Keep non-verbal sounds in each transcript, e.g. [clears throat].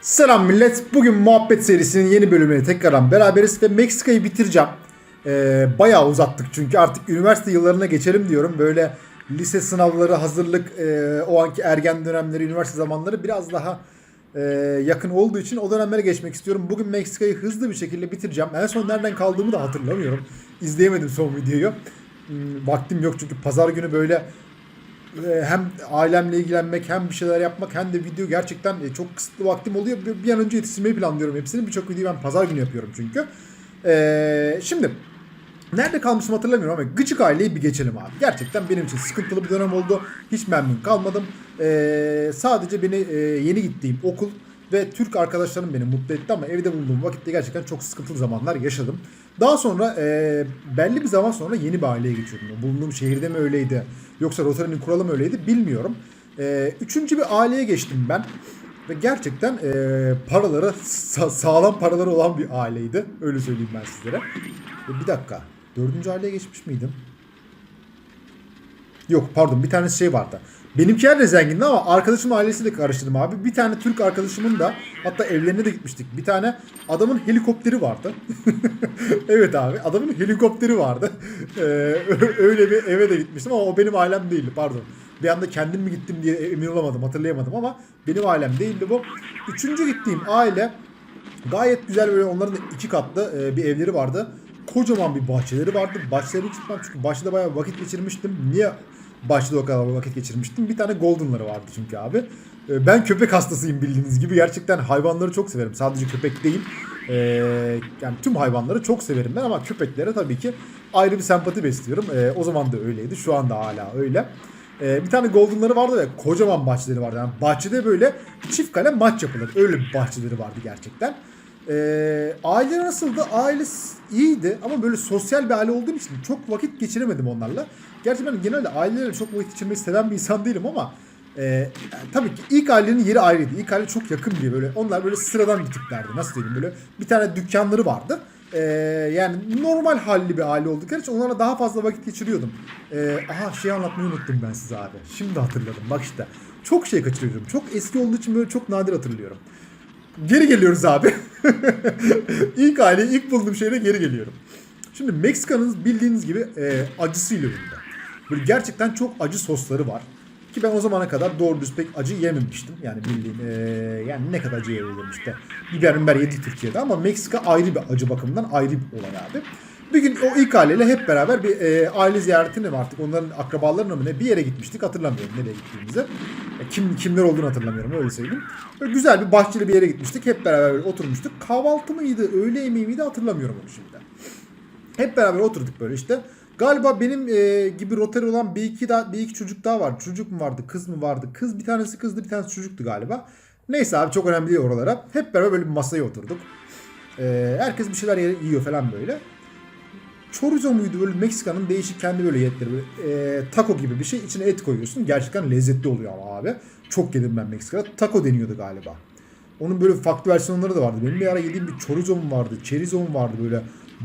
Selam millet. Bugün muhabbet serisinin yeni bölümüne tekrardan beraberiz ve Meksika'yı bitireceğim. Ee, bayağı uzattık çünkü artık üniversite yıllarına geçelim diyorum. Böyle lise sınavları, hazırlık, e, o anki ergen dönemleri, üniversite zamanları biraz daha e, yakın olduğu için o dönemlere geçmek istiyorum. Bugün Meksika'yı hızlı bir şekilde bitireceğim. En son nereden kaldığımı da hatırlamıyorum. İzleyemedim son videoyu. Hmm, Vaktim yok çünkü pazar günü böyle hem ailemle ilgilenmek hem bir şeyler yapmak hem de video gerçekten e, çok kısıtlı vaktim oluyor. Bir, an önce yetiştirmeyi planlıyorum hepsini. Birçok videoyu ben pazar günü yapıyorum çünkü. E, şimdi nerede kalmışım hatırlamıyorum ama gıcık aileyi bir geçelim abi. Gerçekten benim için sıkıntılı bir dönem oldu. Hiç memnun kalmadım. E, sadece beni e, yeni gittiğim okul ve Türk arkadaşlarım beni mutlu etti ama evde bulunduğum vakitte gerçekten çok sıkıntılı zamanlar yaşadım. Daha sonra e, belli bir zaman sonra yeni bir aileye geçiyordum. Bulunduğum şehirde mi öyleydi yoksa Rotary'nin kuralı mı öyleydi bilmiyorum. E, üçüncü bir aileye geçtim ben. Ve gerçekten e, paraları sa- sağlam paraları olan bir aileydi. Öyle söyleyeyim ben sizlere. E, bir dakika. Dördüncü aileye geçmiş miydim? Yok pardon bir tane şey vardı. Benimkiler de zengindi ama arkadaşım ailesiyle karıştırdım abi. Bir tane Türk arkadaşımın da hatta evlerine de gitmiştik. Bir tane adamın helikopteri vardı. [laughs] evet abi adamın helikopteri vardı. Ee, öyle bir eve de gitmiştim ama o benim ailem değildi pardon. Bir anda kendim mi gittim diye emin olamadım hatırlayamadım ama benim ailem değildi bu. Üçüncü gittiğim aile gayet güzel böyle onların da iki katlı e, bir evleri vardı. Kocaman bir bahçeleri vardı. Bahçeleri çıkmam çünkü bahçede bayağı vakit geçirmiştim. Niye kadar vakit geçirmiştim? Bir tane Golden'ları vardı çünkü abi. E, ben köpek hastasıyım bildiğiniz gibi. Gerçekten hayvanları çok severim. Sadece köpek değil. E, yani tüm hayvanları çok severim ben ama köpeklere tabii ki ayrı bir sempati besliyorum. E, o zaman da öyleydi. Şu anda hala öyle. Ee, bir tane Golden'ları vardı ve kocaman bahçeleri vardı. Yani bahçede böyle çift kale maç yapılır. Öyle bir bahçeleri vardı gerçekten. Ee, aile nasıldı? Aile iyiydi ama böyle sosyal bir aile olduğum için çok vakit geçiremedim onlarla. Gerçi ben genelde ailelerle çok vakit geçirmeyi seven bir insan değilim ama e, tabii ki ilk ailenin yeri ayrıydı. İlk aile çok yakın diye böyle. Onlar böyle sıradan bir tiplerdi. Nasıl diyeyim böyle. Bir tane dükkanları vardı. Ee, yani normal halli bir aile oldukları için onlarla daha fazla vakit geçiriyordum. Ee, aha şey anlatmayı unuttum ben size abi. Şimdi hatırladım bak işte. Çok şey kaçırıyorum. Çok eski olduğu için böyle çok nadir hatırlıyorum. Geri geliyoruz abi. [laughs] ilk aile, ilk bulduğum şeyle geri geliyorum. Şimdi Meksika'nın bildiğiniz gibi e, acısıyla ünlü. Böyle gerçekten çok acı sosları var. Ki ben o zamana kadar doğru düz pek acı yememiştim. Yani bildiğin e, yani ne kadar acı yiyebilirim işte. Biber biber yedik Türkiye'de ama Meksika ayrı bir acı bakımından ayrı bir olay abi. Bir gün o ilk aileyle hep beraber bir e, aile ziyaretine mi artık onların akrabalarına mı ne bir yere gitmiştik hatırlamıyorum nereye gittiğimizi. E, kim kimler olduğunu hatırlamıyorum öyle söyleyeyim. Böyle güzel bir bahçeli bir yere gitmiştik. Hep beraber böyle oturmuştuk. Kahvaltı mıydı, öğle yemeği miydi hatırlamıyorum onu şimdi. Hep beraber oturduk böyle işte. Galiba benim e, gibi rotary olan bir iki daha bir iki çocuk daha var. Çocuk mu vardı, kız mı vardı? Kız bir tanesi kızdı, bir tanesi çocuktu galiba. Neyse abi çok önemli değil oralara. Hep beraber böyle bir masaya oturduk. E, herkes bir şeyler yiyor falan böyle. Chorizo muydu böyle Meksika'nın değişik kendi böyle yetleri böyle e, taco gibi bir şey içine et koyuyorsun. Gerçekten lezzetli oluyor ama abi. Çok yedim ben Meksika'da. Taco deniyordu galiba. Onun böyle farklı versiyonları da vardı. Benim bir ara yediğim bir chorizo'm vardı. Chorizo'm vardı böyle.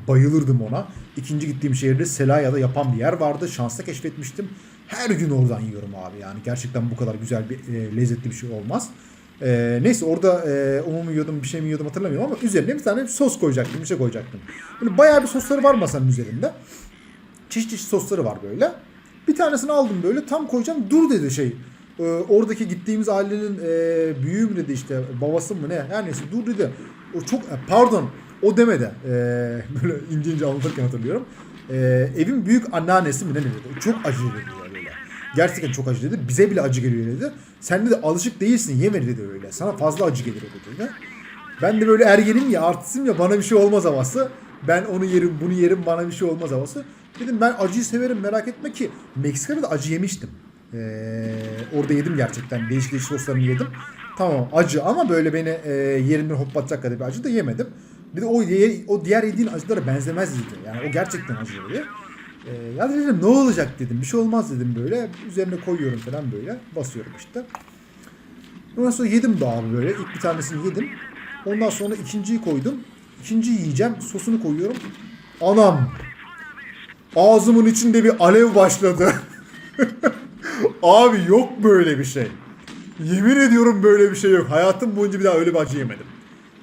Bayılırdım ona. İkinci gittiğim şehirde Selaya'da yapan bir yer vardı. Şansla keşfetmiştim. Her gün oradan yiyorum abi yani. Gerçekten bu kadar güzel bir e, lezzetli bir şey olmaz. E, neyse orada e, onu mu yiyordum bir şey mi yiyordum hatırlamıyorum ama üzerine bir tane sos koyacaktım. Bir şey koyacaktım. Böyle bayağı bir sosları var masanın üzerinde. Çeşit çeşit sosları var böyle. Bir tanesini aldım böyle tam koyacağım dur dedi şey. Ee, oradaki gittiğimiz ailenin e, büyüğü mü dedi işte babası mı ne her neyse dur dedi. O çok e, pardon o demedi. Ee, [laughs] böyle ince ince anlatırken hatırlıyorum. Ee, evin büyük anneannesi mi ne dedi. Çok acı dedi. Gerçekten çok acı dedi. Bize bile acı geliyor dedi. Sen de alışık değilsin yeme dedi öyle. Sana fazla acı gelir o dedi. Ben de böyle ergenim ya artistim ya bana bir şey olmaz havası. Ben onu yerim bunu yerim bana bir şey olmaz havası. Dedim ben acıyı severim merak etme ki. Meksika'da da acı yemiştim. Ee, orada yedim gerçekten. Değişik değişik soslarını yedim. Tamam acı ama böyle beni e, yerimden hoplatacak kadar bir acı da yemedim. Bir de o, o diğer yediğin acılara benzemez dedi. Yani o gerçekten acı dedi. Ee, ya dedim ne olacak dedim. Bir şey olmaz dedim böyle. Üzerine koyuyorum falan böyle. Basıyorum işte. Ondan sonra yedim daha böyle. İlk bir tanesini yedim. Ondan sonra ikinciyi koydum. İkinciyi yiyeceğim. Sosunu koyuyorum. Anam. Ağzımın içinde bir alev başladı. [laughs] abi yok böyle bir şey. Yemin ediyorum böyle bir şey yok. Hayatım boyunca bir daha öyle bir acı yemedim.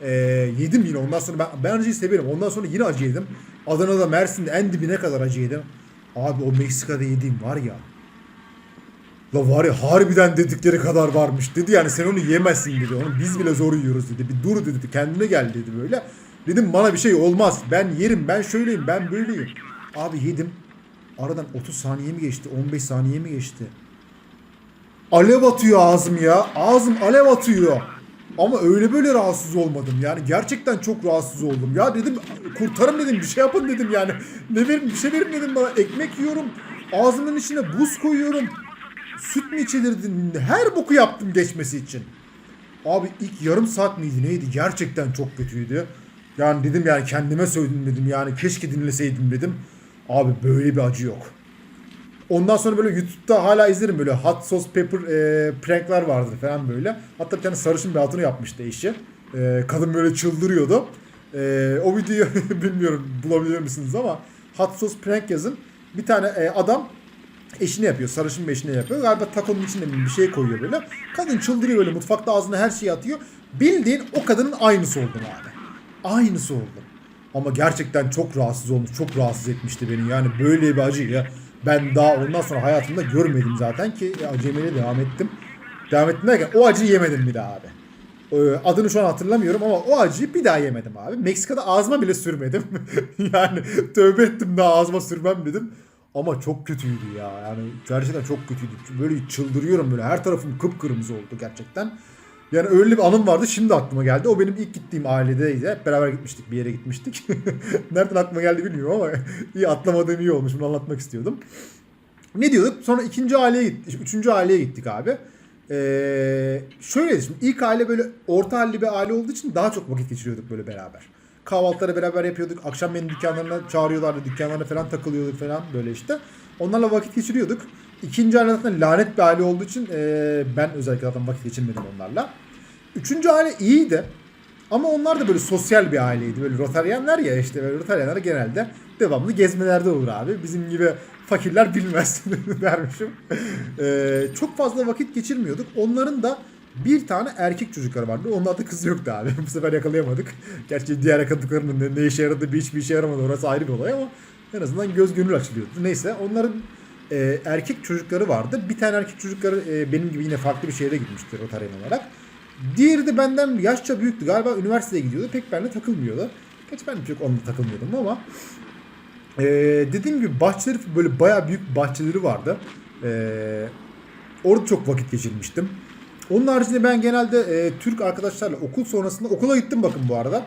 Ee, yedim yine ondan sonra ben, ben acıyı severim. Ondan sonra yine acı yedim. Adana'da Mersin'de en dibine kadar acı yedim. Abi o Meksika'da yediğim var ya. La var ya harbiden dedikleri kadar varmış dedi yani sen onu yemezsin dedi. Onu biz bile zor yiyoruz dedi. Bir dur dedi kendine gel dedi böyle. Dedim bana bir şey olmaz. Ben yerim ben şöyleyim ben böyleyim. Abi yedim. Aradan 30 saniye mi geçti 15 saniye mi geçti? Alev atıyor ağzım ya. Ağzım alev atıyor. Ama öyle böyle rahatsız olmadım. Yani gerçekten çok rahatsız oldum. Ya dedim kurtarın dedim bir şey yapın dedim yani. [laughs] Ne verin bir şey verin dedim bana. Ekmek yiyorum. Ağzımın içine buz koyuyorum. Süt mü içilirdi? Her boku yaptım geçmesi için. Abi ilk yarım saat miydi neydi? Gerçekten çok kötüydü. Yani dedim yani kendime söyledim dedim yani keşke dinleseydim dedim. Abi böyle bir acı yok. Ondan sonra böyle YouTube'da hala izlerim böyle hot sauce pepper e, prankler vardır falan böyle. Hatta bir tane sarışın bir hatunu yapmıştı eşi. E, kadın böyle çıldırıyordu. E, o videoyu [laughs] bilmiyorum bulabilir misiniz ama hot sauce prank yazın. Bir tane e, adam eşine yapıyor. Sarışın bir eşine yapıyor. Galiba takonun içine mi bir şey koyuyor böyle. Kadın çıldırıyor böyle mutfakta ağzına her şeyi atıyor. Bildiğin o kadının aynısı oldum abi. Aynısı oldum. Ama gerçekten çok rahatsız olmuş. Çok rahatsız etmişti beni. Yani böyle bir acı ya. Ben daha ondan sonra hayatımda görmedim zaten ki acemeye devam ettim. Devam ettim derken o acıyı yemedim bir daha abi. Ee, Adını şu an hatırlamıyorum ama o acıyı bir daha yemedim abi. Meksika'da ağzıma bile sürmedim. [laughs] yani tövbe ettim daha ağzıma sürmem dedim. Ama çok kötüydü ya. Yani gerçekten çok kötüydü. Böyle çıldırıyorum böyle. Her tarafım kıpkırmızı oldu gerçekten. Yani öyle bir anım vardı şimdi aklıma geldi. O benim ilk gittiğim ailedeydi. Hep beraber gitmiştik bir yere gitmiştik. [laughs] Nereden aklıma geldi bilmiyorum ama [laughs] iyi atlamadığım iyi olmuş. Bunu anlatmak istiyordum. Ne diyorduk? Sonra ikinci aileye gittik. Üçüncü aileye gittik abi. Ee, şöyle şimdi ilk aile böyle orta halli bir aile olduğu için daha çok vakit geçiriyorduk böyle beraber. Kahvaltıları beraber yapıyorduk. Akşam beni dükkanlarına çağırıyorlardı. Dükkanlarına falan takılıyorduk falan böyle işte. Onlarla vakit geçiriyorduk. İkinci aile zaten lanet bir aile olduğu için e, ben özellikle zaten vakit geçirmedim onlarla. Üçüncü aile iyiydi. Ama onlar da böyle sosyal bir aileydi. Böyle Rotaryenler ya işte böyle Rotaryenler genelde devamlı gezmelerde olur abi. Bizim gibi fakirler bilmez [laughs] dermişim. Ee, çok fazla vakit geçirmiyorduk. Onların da bir tane erkek çocukları vardı. Onun adı kız yoktu abi. [laughs] Bu sefer yakalayamadık. Gerçi diğer yakaladıklarının ne, ne işe yaradı bir hiçbir işe yaramadı. Orası ayrı bir olay ama en azından göz gönül açılıyordu. Neyse onların e, erkek çocukları vardı. Bir tane erkek çocukları e, benim gibi yine farklı bir şehre gitmişti Rotaryen olarak. Diğeri de benden yaşça büyüktü. Galiba üniversiteye gidiyordu. Pek benimle takılmıyordu. Geç ben de çok onunla takılmıyordum ama ee, dediğim gibi bahçeleri böyle bayağı büyük bahçeleri vardı. Ee, orada çok vakit geçirmiştim. Onun haricinde ben genelde e, Türk arkadaşlarla okul sonrasında okula gittim bakın bu arada.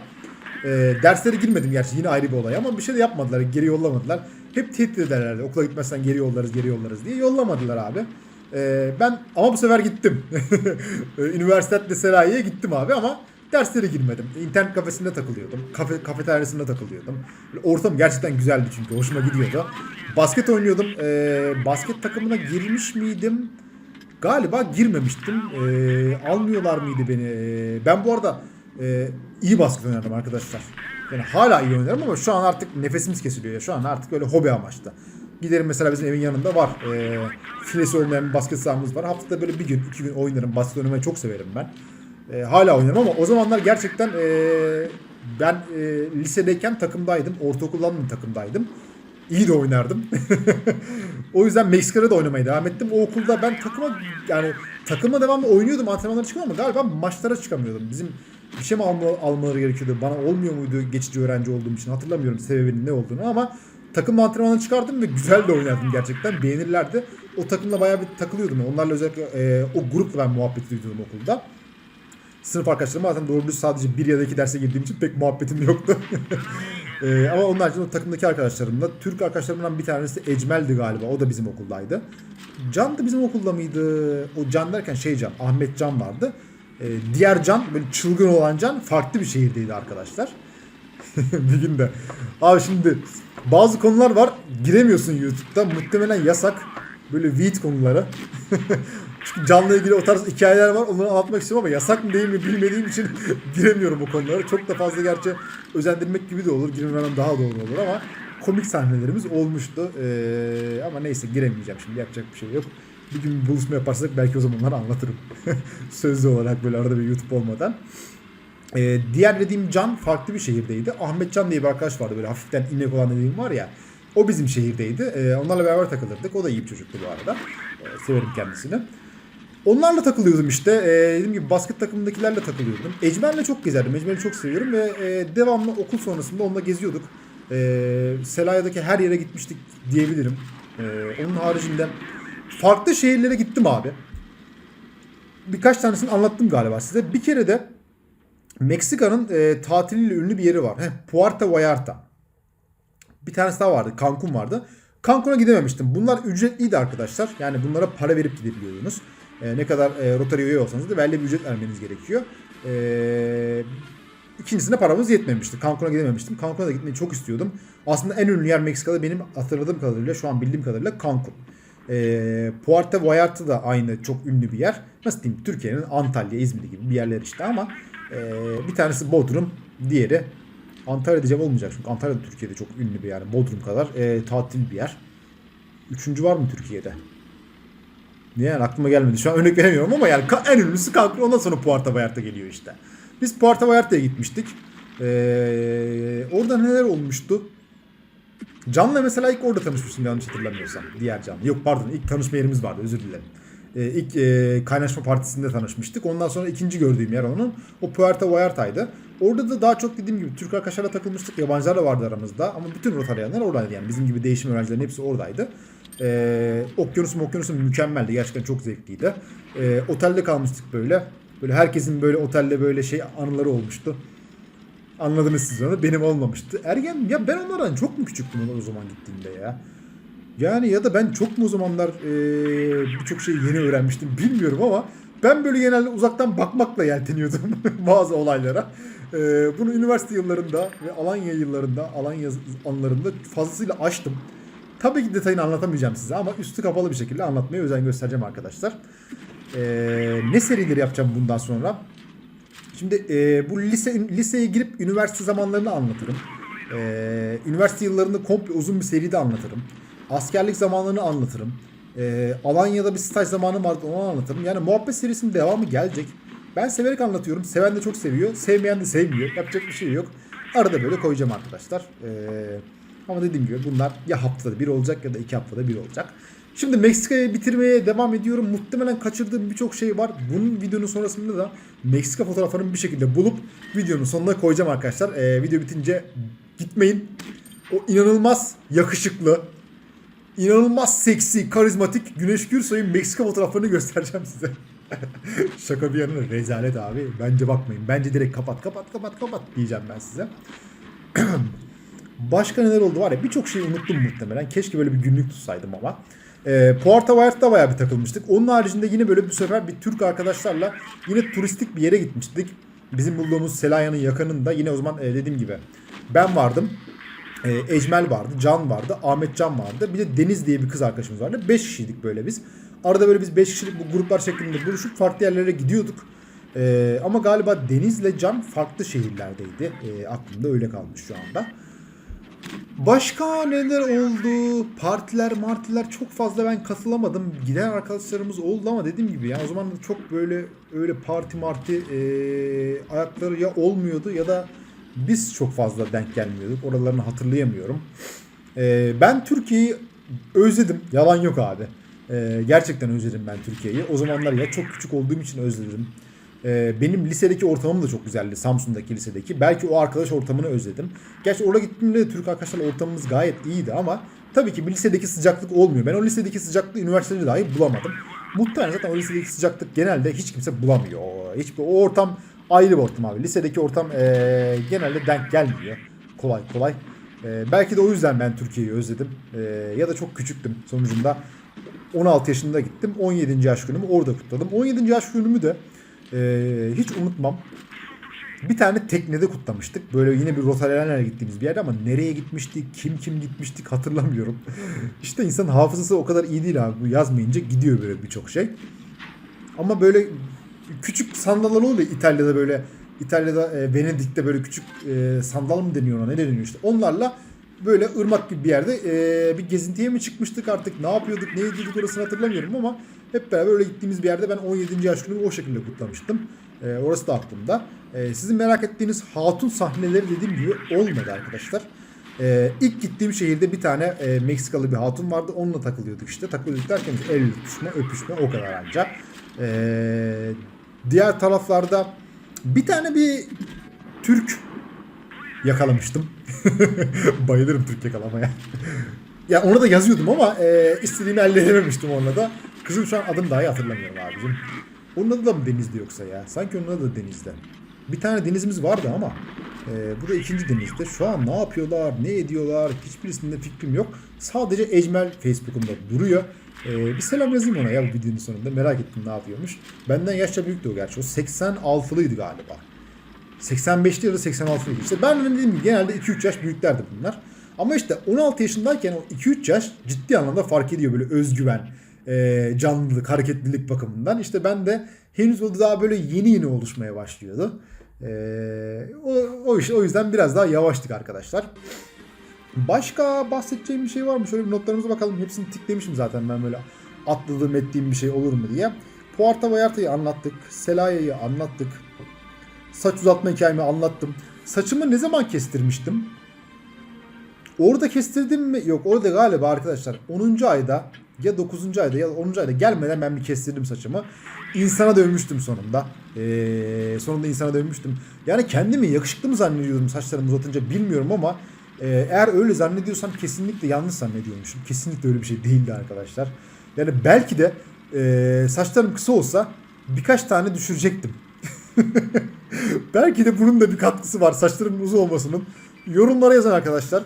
E, derslere girmedim gerçi yine ayrı bir olay ama bir şey de yapmadılar. Geri yollamadılar. Hep tehdit ederlerdi. Okula gitmezsen geri yollarız geri yollarız diye. Yollamadılar abi. E, ben ama bu sefer gittim. [laughs] Üniversite Liselayi'ye gittim abi ama derslere girmedim. İnternet kafesinde takılıyordum. Kafe, kafeteryasında takılıyordum. Ortam gerçekten güzeldi çünkü. Hoşuma gidiyordu. Basket oynuyordum. E, basket takımına girmiş miydim? Galiba girmemiştim. E, almıyorlar mıydı beni? E, ben bu arada e, iyi basket oynardım arkadaşlar. Yani hala iyi oynarım ama şu an artık nefesimiz kesiliyor. ya. Şu an artık böyle hobi amaçlı. Giderim mesela bizim evin yanında var. E, filesi oynayan bir basket sahamız var. Haftada böyle bir gün, iki gün oynarım. Basket oynamayı çok severim ben. E, hala oynarım ama o zamanlar gerçekten e, ben e, lisedeyken takımdaydım. Ortaokuldan da takımdaydım. İyi de oynardım. [laughs] o yüzden Meksika'da da oynamaya devam ettim. O okulda ben takıma yani takıma devamlı oynuyordum. Antrenmanlara çıkıyordum ama galiba maçlara çıkamıyordum. Bizim bir şey mi alma, almaları gerekiyordu? Bana olmuyor muydu geçici öğrenci olduğum için? Hatırlamıyorum sebebinin ne olduğunu ama takım antrenmanına çıkardım ve güzel de oynardım gerçekten. Beğenirlerdi. O takımla bayağı bir takılıyordum. Onlarla özellikle e, o grupla ben muhabbet ediyordum okulda. Sınıf arkadaşlarım zaten doğru düz sadece bir ya da iki derse girdiğim için pek muhabbetim yoktu. Ee, [laughs] ama onun haricinde o takımdaki arkadaşlarımla Türk arkadaşlarımdan bir tanesi Ecmel'di galiba. O da bizim okuldaydı. Can da bizim okulda mıydı? O Can derken şey Can, Ahmet Can vardı. Ee, diğer Can, böyle çılgın olan Can farklı bir şehirdeydi arkadaşlar. [laughs] bir gün de. Abi şimdi bazı konular var giremiyorsun YouTube'da. Muhtemelen yasak. Böyle weed konuları. [laughs] Çünkü canla ilgili o tarz hikayeler var. Onları anlatmak istiyorum ama yasak mı değil mi bilmediğim için [laughs] giremiyorum o konulara. Çok da fazla gerçi özendirmek gibi de olur. Girmemem daha doğru olur ama komik sahnelerimiz olmuştu. Ee, ama neyse giremeyeceğim şimdi yapacak bir şey yok. Bir gün bir buluşma yaparsak belki o zamanlar anlatırım. [laughs] Sözlü olarak böyle arada bir YouTube olmadan. Ee, diğer dediğim Can farklı bir şehirdeydi. Ahmet Can diye bir arkadaş vardı böyle hafiften inek olan dediğim var ya. O bizim şehirdeydi. Ee, onlarla beraber takılırdık. O da iyi bir çocuktu bu arada. Ee, severim kendisini. Onlarla takılıyordum işte. Ee, dediğim gibi basket takımındakilerle takılıyordum. Ecmel'le çok gezerdim. Ecmel'i çok seviyorum ve e, devamlı okul sonrasında onunla geziyorduk. Ee, Selahya'daki her yere gitmiştik diyebilirim. Ee, onun haricinde farklı şehirlere gittim abi. Birkaç tanesini anlattım galiba size. Bir kere de Meksika'nın e, tatiliyle ünlü bir yeri var. Heh, Puerto Vallarta. Bir tanesi daha vardı. Cancun vardı. Cancun'a gidememiştim. Bunlar ücretliydi arkadaşlar. Yani bunlara para verip gidebiliyordunuz. E, ne kadar e, Rotary üye olsanız da belli bir ücret vermeniz gerekiyor. E, ikincisine paramız yetmemişti. Cancun'a gidememiştim. Cancun'a da gitmeyi çok istiyordum. Aslında en ünlü yer Meksika'da benim hatırladığım kadarıyla, şu an bildiğim kadarıyla Cancun. E, Puerto Vallarta da aynı çok ünlü bir yer. Nasıl diyeyim? Türkiye'nin Antalya, İzmir gibi bir yerler işte ama e, bir tanesi Bodrum, diğeri Antalya diyeceğim olmayacak çünkü Antalya da Türkiye'de çok ünlü bir yer. Bodrum kadar e, tatil bir yer. Üçüncü var mı Türkiye'de? Niye yani aklıma gelmedi. Şu an örnek veremiyorum ama yani en ünlüsü Cancun ondan sonra Puerto Vallarta geliyor işte. Biz Puerto Vallarta'ya gitmiştik. Ee, orada neler olmuştu? Can'la mesela ilk orada tanışmıştım yanlış hatırlamıyorsam. Diğer Can. Yok pardon ilk tanışma yerimiz vardı özür dilerim. Ee, ilk e, kaynaşma partisinde tanışmıştık. Ondan sonra ikinci gördüğüm yer onun o Puerto Vallarta'ydı. Orada da daha çok dediğim gibi Türk arkadaşlarla takılmıştık. Yabancılar da vardı aramızda. Ama bütün Rotaryanlar oradaydı yani. Bizim gibi değişim öğrencilerin hepsi oradaydı. Ee, okyanus okyanusu mükemmeldi. Gerçekten çok zevkliydi. Ee, otelde kalmıştık böyle. Böyle herkesin böyle otelde böyle şey anıları olmuştu. Anladınız siz onu. Benim olmamıştı. Ergen ya ben onlardan çok mu küçüktüm o zaman gittiğimde ya? Yani ya da ben çok mu o zamanlar eee, birçok şeyi yeni öğrenmiştim bilmiyorum ama ben böyle genelde uzaktan bakmakla yelteniyordum [laughs] bazı olaylara. Eee, bunu üniversite yıllarında ve Alanya yıllarında, Alanya anlarında fazlasıyla açtım. Tabii ki detayını anlatamayacağım size ama üstü kapalı bir şekilde anlatmaya özen göstereceğim arkadaşlar. Eee, ne serileri yapacağım bundan sonra? Şimdi e, bu lise liseye girip üniversite zamanlarını anlatırım. E, üniversite yıllarında komple uzun bir seride anlatırım. Askerlik zamanlarını anlatırım. E, Alanya'da bir staj zamanım vardı onu anlatırım. Yani muhabbet serisinin devamı gelecek. Ben severek anlatıyorum. Seven de çok seviyor. Sevmeyen de sevmiyor. Yapacak bir şey yok. Arada böyle koyacağım arkadaşlar. E, ama dediğim gibi bunlar ya haftada bir olacak ya da iki haftada bir olacak. Şimdi Meksika'yı bitirmeye devam ediyorum. Muhtemelen kaçırdığım birçok şey var. Bunun videonun sonrasında da Meksika fotoğraflarını bir şekilde bulup videonun sonuna koyacağım arkadaşlar. Ee, video bitince gitmeyin. O inanılmaz yakışıklı, inanılmaz seksi, karizmatik Güneş Gürsoy'un Meksika fotoğraflarını göstereceğim size. [laughs] Şaka bir yana rezalet abi. Bence bakmayın. Bence direkt kapat kapat kapat kapat diyeceğim ben size. [clears throat] Başka neler oldu var ya birçok şeyi unuttum muhtemelen. Keşke böyle bir günlük tutsaydım ama. E, Puerto Vallarta'da bayağı bir takılmıştık. Onun haricinde yine böyle bu sefer bir Türk arkadaşlarla yine turistik bir yere gitmiştik. Bizim bulduğumuz Selahya'nın yakınında yine o zaman e, dediğim gibi ben vardım. E, Ecmel vardı, Can vardı, Ahmet Can vardı. Bir de Deniz diye bir kız arkadaşımız vardı. 5 kişiydik böyle biz. Arada böyle biz 5 kişilik bu gruplar şeklinde buluşup farklı yerlere gidiyorduk. E, ama galiba Deniz'le Can farklı şehirlerdeydi. E, aklımda öyle kalmış şu anda. Başka neler oldu? Partiler, martiler çok fazla ben katılamadım. Giden arkadaşlarımız oldu ama dediğim gibi yani o zaman çok böyle öyle parti marti e, ayakları ya olmuyordu ya da biz çok fazla denk gelmiyorduk. Oralarını hatırlayamıyorum. E, ben Türkiye'yi özledim. Yalan yok abi. E, gerçekten özledim ben Türkiye'yi. O zamanlar ya çok küçük olduğum için özledim. Ee, benim lisedeki ortamım da çok güzeldi. Samsun'daki lisedeki. Belki o arkadaş ortamını özledim. Gerçi orada gittiğimde de Türk arkadaşlarla ortamımız gayet iyiydi ama tabii ki bir lisedeki sıcaklık olmuyor. Ben o lisedeki sıcaklığı üniversitede dahi bulamadım. Muhtemelen zaten o lisedeki sıcaklık genelde hiç kimse bulamıyor. Hiçbir, o ortam ayrı bir ortam abi. Lisedeki ortam ee, genelde denk gelmiyor. Kolay kolay. Ee, belki de o yüzden ben Türkiye'yi özledim. Ee, ya da çok küçüktüm sonucunda. 16 yaşında gittim. 17. yaş günümü orada kutladım. 17. yaş günümü de ee, hiç unutmam. Bir tane teknede kutlamıştık. Böyle yine bir Rotarya'ya gittiğimiz bir yerde ama nereye gitmiştik, kim kim gitmiştik hatırlamıyorum. [laughs] işte insanın hafızası o kadar iyi değil abi. Yazmayınca gidiyor böyle birçok şey. Ama böyle küçük sandallar oluyor ya İtalya'da böyle İtalya'da e, Venedik'te böyle küçük e, sandal mı deniyor ona ne deniyor işte. Onlarla böyle ırmak gibi bir yerde e, bir gezintiye mi çıkmıştık artık ne yapıyorduk ne ediyorduk orasını hatırlamıyorum ama hep beraber öyle gittiğimiz bir yerde ben 17. yaş günümü o şekilde kutlamıştım. E, orası da aklımda. E, sizin merak ettiğiniz hatun sahneleri dediğim gibi olmadı arkadaşlar. E, ilk gittiğim şehirde bir tane e, Meksikalı bir hatun vardı. Onunla takılıyorduk işte. Takılıyorduk derken el tutuşma, öpüşme o kadar anca. E, diğer taraflarda bir tane bir Türk yakalamıştım. [laughs] Bayılırım Türk yakalamaya. [laughs] ya onu da yazıyordum ama e, istediğimi elde edememiştim onunla da. Kızım şu an adını dahi hatırlamıyorum abicim. Onun adı da mı Deniz'de yoksa ya? Sanki onun adı da Deniz'de. Bir tane denizimiz vardı ama e, bu da ikinci denizde. Şu an ne yapıyorlar, ne ediyorlar hiçbirisinde fikrim yok. Sadece Ecmel Facebook'umda duruyor. E, bir selam yazayım ona ya bu videonun sonunda. Merak ettim ne yapıyormuş. Benden yaşça büyüktü o gerçi. O 86'lıydı galiba. 85'li ya da 86'lıydı. İşte ben dediğim gibi genelde 2-3 yaş büyüklerdi bunlar. Ama işte 16 yaşındayken o 2-3 yaş ciddi anlamda fark ediyor böyle özgüven, e, canlılık, hareketlilik bakımından. İşte ben de henüz o daha böyle yeni yeni oluşmaya başlıyordu. E, o, o, iş, o yüzden biraz daha yavaştık arkadaşlar. Başka bahsedeceğim bir şey var mı? Şöyle bir notlarımıza bakalım. Hepsini tiklemişim zaten ben böyle atladığım ettiğim bir şey olur mu diye. Puerto Vallarta'yı anlattık. Selaya'yı anlattık. Saç uzatma hikayemi anlattım. Saçımı ne zaman kestirmiştim? Orada kestirdim mi? Yok orada galiba arkadaşlar 10. ayda ya 9. ayda ya 10. ayda gelmeden ben bir kestirdim saçımı. İnsana dönmüştüm sonunda. Ee, sonunda insana dönmüştüm. Yani kendimi yakışıklı mı zannediyordum saçlarımı uzatınca bilmiyorum ama e, eğer öyle zannediyorsam kesinlikle yanlış zannediyormuşum. Kesinlikle öyle bir şey değildi arkadaşlar. Yani belki de e, saçlarım kısa olsa birkaç tane düşürecektim. [laughs] Belki de bunun da bir katkısı var saçlarımın uzun olmasının. Yorumlara yazın arkadaşlar.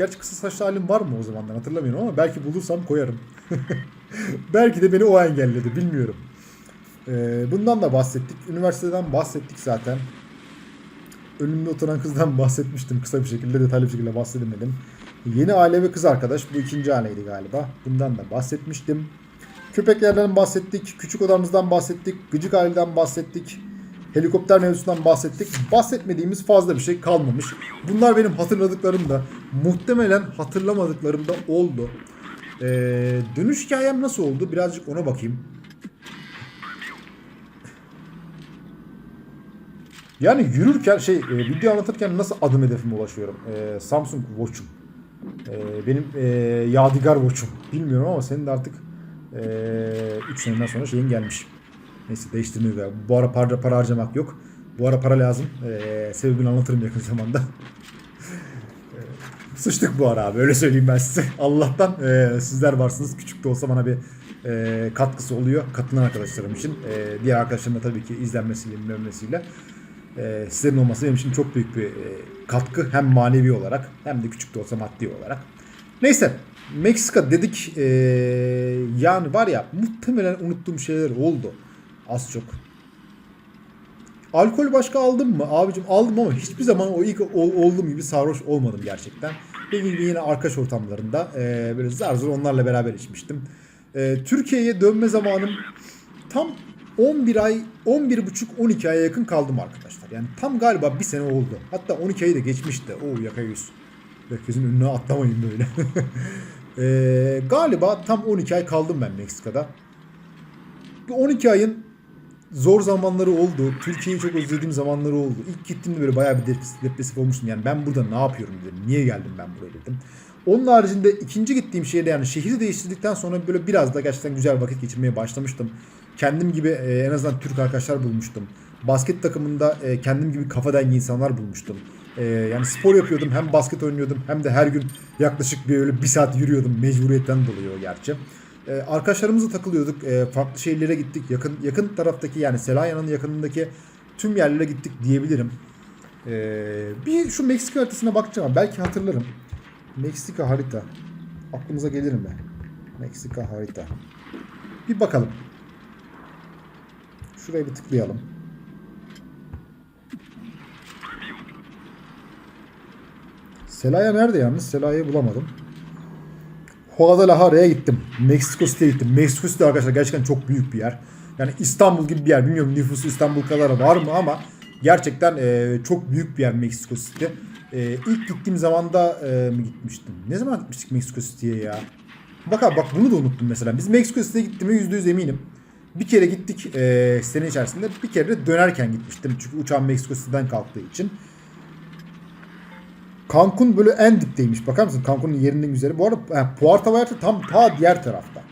Gerçi kısa saçlı halim var mı o zamandan hatırlamıyorum ama belki bulursam koyarım. [laughs] belki de beni o engelledi bilmiyorum. Ee, bundan da bahsettik. Üniversiteden bahsettik zaten. Önümde oturan kızdan [laughs] bahsetmiştim kısa bir şekilde detaylı bir şekilde bahsedemedim. Yeni aile ve kız arkadaş bu ikinci aileydi galiba. Bundan da bahsetmiştim. Köpeklerden bahsettik, küçük odamızdan bahsettik, gıcık aileden bahsettik, helikopter mevzusundan bahsettik. Bahsetmediğimiz fazla bir şey kalmamış. Bunlar benim hatırladıklarım da muhtemelen hatırlamadıklarım da oldu. Ee, dönüş hikayem nasıl oldu? Birazcık ona bakayım. Yani yürürken şey e, video anlatırken nasıl adım hedefime ulaşıyorum? Ee, Samsung Watch'um. Ee, benim e, Yadigar Watch'um. Bilmiyorum ama senin de artık 3 seneden sonra şeyin gelmiş. Neyse değiştirmiyor galiba. Bu ara para, para harcamak yok. Bu ara para lazım. Ee, sebebini anlatırım yakın [laughs] zamanda. Ee, Sıçtık bu ara abi öyle söyleyeyim ben size. [laughs] Allah'tan e, sizler varsınız. Küçük de olsa bana bir e, katkısı oluyor. Katılan arkadaşlarım için. E, diğer arkadaşlarım da tabii ki izlenmesiyle, bilmemesiyle. E, sizlerin olması benim için çok büyük bir e, katkı. Hem manevi olarak hem de küçük de olsa maddi olarak. Neyse Meksika dedik ee, yani var ya muhtemelen unuttuğum şeyler oldu. Az çok. Alkol başka aldım mı? Abicim aldım ama hiçbir zaman o ilk ol, olduğum gibi sarhoş olmadım gerçekten. Dediğim gibi yine arkadaş ortamlarında e, böyle zar zor onlarla beraber içmiştim. E, Türkiye'ye dönme zamanım tam 11 ay, 11 buçuk 12 aya yakın kaldım arkadaşlar. Yani tam galiba bir sene oldu. Hatta 12 ayı da geçmişti. Oo yaka yüz. Herkesin önüne atlamayın böyle. Ee, [laughs] galiba tam 12 ay kaldım ben Meksika'da. Bu 12 ayın zor zamanları oldu. Türkiye'yi çok özlediğim zamanları oldu. İlk gittiğimde böyle bayağı bir depresif olmuştum. Yani ben burada ne yapıyorum dedim. Niye geldim ben buraya dedim. Onun haricinde ikinci gittiğim şehirde yani şehri değiştirdikten sonra böyle biraz da gerçekten güzel vakit geçirmeye başlamıştım. Kendim gibi e, en azından Türk arkadaşlar bulmuştum. Basket takımında e, kendim gibi kafa dengi insanlar bulmuştum. E, yani spor yapıyordum hem basket oynuyordum hem de her gün yaklaşık bir öyle bir saat yürüyordum mecburiyetten dolayı o gerçi. E, arkadaşlarımızla takılıyorduk. E, farklı şehirlere gittik. Yakın yakın taraftaki yani Selayan'ın yakınındaki tüm yerlere gittik diyebilirim. E, bir şu Meksika haritasına bakacağım. Belki hatırlarım. Meksika harita. Aklımıza gelir mi? Meksika harita. Bir bakalım. Şuraya bir tıklayalım. Selaya nerede yalnız? Selaya'yı bulamadım. Guadalajara'ya gittim. Meksiko City'ye gittim. Meksiko City arkadaşlar gerçekten çok büyük bir yer. Yani İstanbul gibi bir yer. Bilmiyorum nüfusu İstanbul kadar var mı ama gerçekten e, çok büyük bir yer Meksiko City. e, ilk gittiğim zamanda e, mi gitmiştim? Ne zaman gitmiştik Meksiko City'ye ya? Bak abi bak bunu da unuttum mesela. Biz Meksiko City'ye gittiğime %100 eminim. Bir kere gittik e, sene içerisinde. Bir kere de dönerken gitmiştim. Çünkü uçağım Meksiko City'den kalktığı için. Cancun böyle en dipteymiş. Bakar mısın Cancun'un yerinin üzeri. Bu arada Puerto Vallarta tam ta diğer tarafta.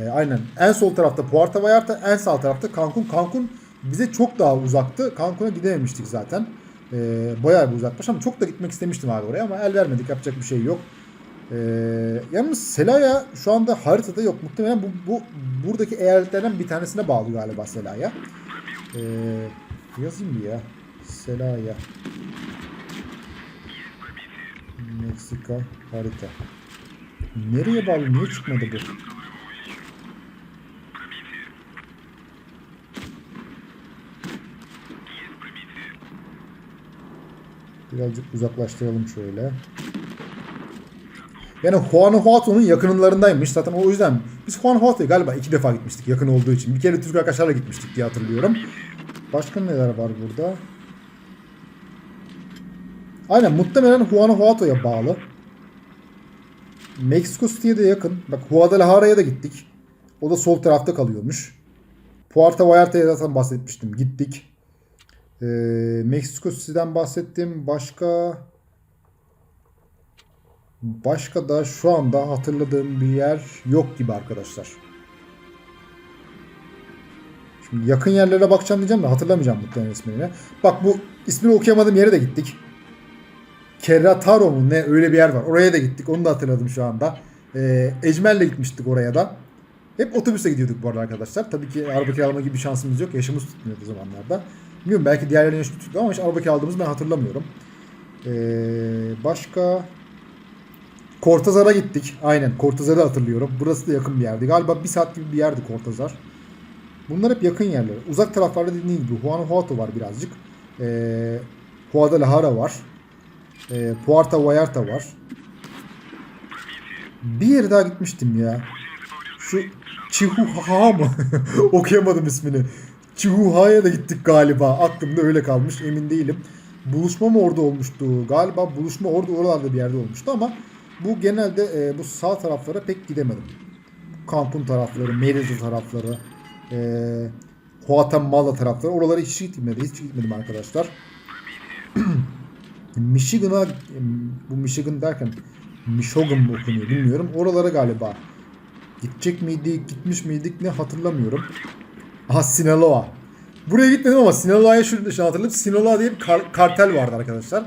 E, aynen. En sol tarafta Puerto Vallarta, en sağ tarafta Cancun. Cancun bize çok daha uzaktı. Cancun'a gidememiştik zaten. E, bayağı bir uzakmış ama çok da gitmek istemiştim abi oraya ama el vermedik. Yapacak bir şey yok. E, yalnız Selaya şu anda haritada yok. Muhtemelen bu, bu buradaki eyaletlerden bir tanesine bağlı galiba Selaya. E, yazayım bir ya. Selaya. Meksika harita. Nereye bağlı? Niye çıkmadı bu? Birazcık uzaklaştıralım şöyle. Yani Guanajuato'nun yakınlarındaymış. Zaten o yüzden biz Guanajuato'ya galiba iki defa gitmiştik yakın olduğu için. Bir kere Türk arkadaşlarla gitmiştik diye hatırlıyorum. Başka neler var burada? Aynen muhtemelen Guanajuato'ya bağlı. Meksiko City'ye de yakın. Bak Guadalajara'ya da gittik. O da sol tarafta kalıyormuş. Puerto Vallarta'ya zaten bahsetmiştim. Gittik. Ee, Meksiko City'den bahsettim. Başka başka da şu anda hatırladığım bir yer yok gibi arkadaşlar. Şimdi yakın yerlere bakacağım diyeceğim de hatırlamayacağım muhtemelen ismini. Bak bu ismini okuyamadığım yere de gittik. Kerataro mu ne öyle bir yer var. Oraya da gittik. Onu da hatırladım şu anda. Ee, Ecmel'le gitmiştik oraya da. Hep otobüse gidiyorduk bu arada arkadaşlar. Tabii ki araba kiralama gibi bir şansımız yok. Yaşımız tutmuyordu o zamanlarda. Bilmiyorum belki diğerlerinin yaşı tuttu ama hiç araba kiraladığımızı ben hatırlamıyorum. Ee, başka... Kortazar'a gittik. Aynen Kortazar'ı hatırlıyorum. Burası da yakın bir yerdi. Galiba bir saat gibi bir yerdi Kortazar. Bunlar hep yakın yerler. Uzak taraflarda dediğim gibi Guanajuato var birazcık. Ee, Guadalajara var. E, Puerto Vallarta var. Bir yere daha gitmiştim ya. Şu Chihuahua mı? [laughs] Okuyamadım ismini. Chihuahua'ya da gittik galiba. Aklımda öyle kalmış. Emin değilim. Buluşma mı orada olmuştu? Galiba buluşma orada oralarda bir yerde olmuştu ama bu genelde e, bu sağ taraflara pek gidemedim. Cancun tarafları, Merida tarafları, e, Guatemala tarafları. Oralara hiç gitmedim. Hiç gitmedim arkadaşlar. [clears throat] Michigan'a bu Michigan derken Michigan mı okunuyor bilmiyorum. Oralara galiba gidecek miydik, gitmiş miydik ne hatırlamıyorum. Aha Sinaloa. Buraya gitmedim ama Sinaloa'ya şu hatırladım. Sinaloa diye bir kar- kartel vardı arkadaşlar.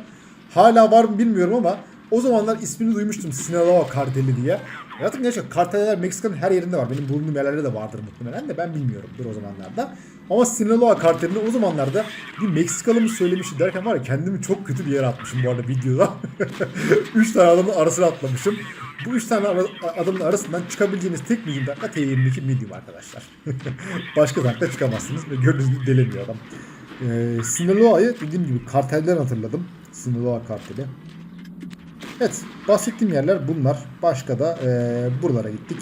Hala var mı bilmiyorum ama o zamanlar ismini duymuştum Sinaloa karteli diye. Zaten gerçekten karteller Meksika'nın her yerinde var. Benim bulunduğum yerlerde de vardır muhtemelen de ben bilmiyorumdur o zamanlarda. Ama Sinaloa kartelini o zamanlarda bir Meksikalı mı söylemişti derken var ya kendimi çok kötü bir yere atmışım bu arada videoda. [laughs] 3 tane adamın arasına atlamışım. Bu 3 tane adamın arasından çıkabileceğiniz tek medium dakika T22 medium arkadaşlar. [laughs] Başka dakika çıkamazsınız ve gördüğünüz gibi delemiyor adam. Ee, Sinaloa'yı dediğim gibi kartelden hatırladım. Sinaloa karteli. Evet bahsettiğim yerler bunlar. Başka da e, buralara gittik.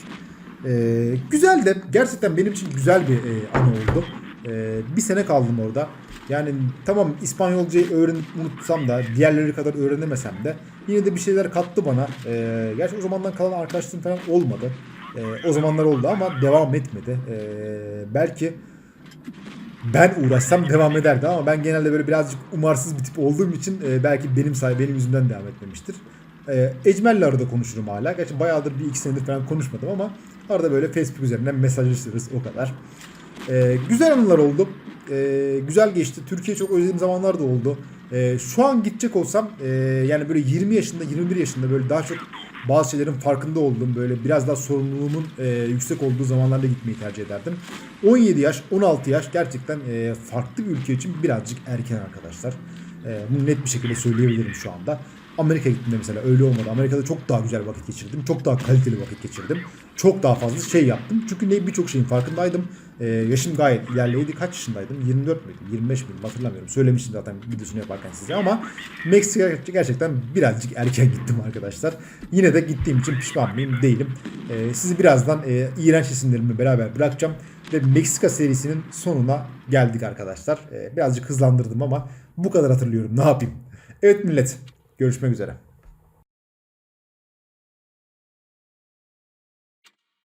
E, güzel de gerçekten benim için güzel bir e, anı oldu. E, bir sene kaldım orada. Yani tamam İspanyolcayı öğrenip unutsam da diğerleri kadar öğrenemesem de yine de bir şeyler kattı bana. E, gerçi o zamandan kalan arkadaşlığım falan olmadı. E, o zamanlar oldu ama devam etmedi. E, belki ben uğraşsam devam ederdi ama ben genelde böyle birazcık umarsız bir tip olduğum için e, belki benim say benim yüzümden devam etmemiştir. E, Ecmel'le arada konuşurum hala. Gerçi bayağıdır bir iki senedir falan konuşmadım ama arada böyle Facebook üzerinden mesajlaşırız o kadar. E, güzel anılar oldu. E, güzel geçti. Türkiye çok özlediğim zamanlar da oldu. E, şu an gidecek olsam e, yani böyle 20 yaşında 21 yaşında böyle daha çok bazı şeylerin farkında olduğum böyle biraz daha sorumluluğumun e, yüksek olduğu zamanlarda gitmeyi tercih ederdim. 17 yaş 16 yaş gerçekten e, farklı bir ülke için birazcık erken arkadaşlar. E, bunu net bir şekilde söyleyebilirim şu anda. Amerika gittiğimde mesela öyle olmadı. Amerika'da çok daha güzel vakit geçirdim. Çok daha kaliteli vakit geçirdim. Çok daha fazla şey yaptım. Çünkü ne birçok şeyin farkındaydım. Ee, yaşım gayet ilerleydi. Kaç yaşındaydım? 24 müydüm? 25 miydim? Hatırlamıyorum. Söylemiştim zaten videosunu yaparken size ama Meksika gerçekten birazcık erken gittim arkadaşlar. Yine de gittiğim için pişman mıyım? Değilim. Ee, sizi birazdan e, iğrenç isimlerimle beraber bırakacağım. Ve Meksika serisinin sonuna geldik arkadaşlar. Ee, birazcık hızlandırdım ama bu kadar hatırlıyorum. Ne yapayım? Evet millet. Görüşmek üzere.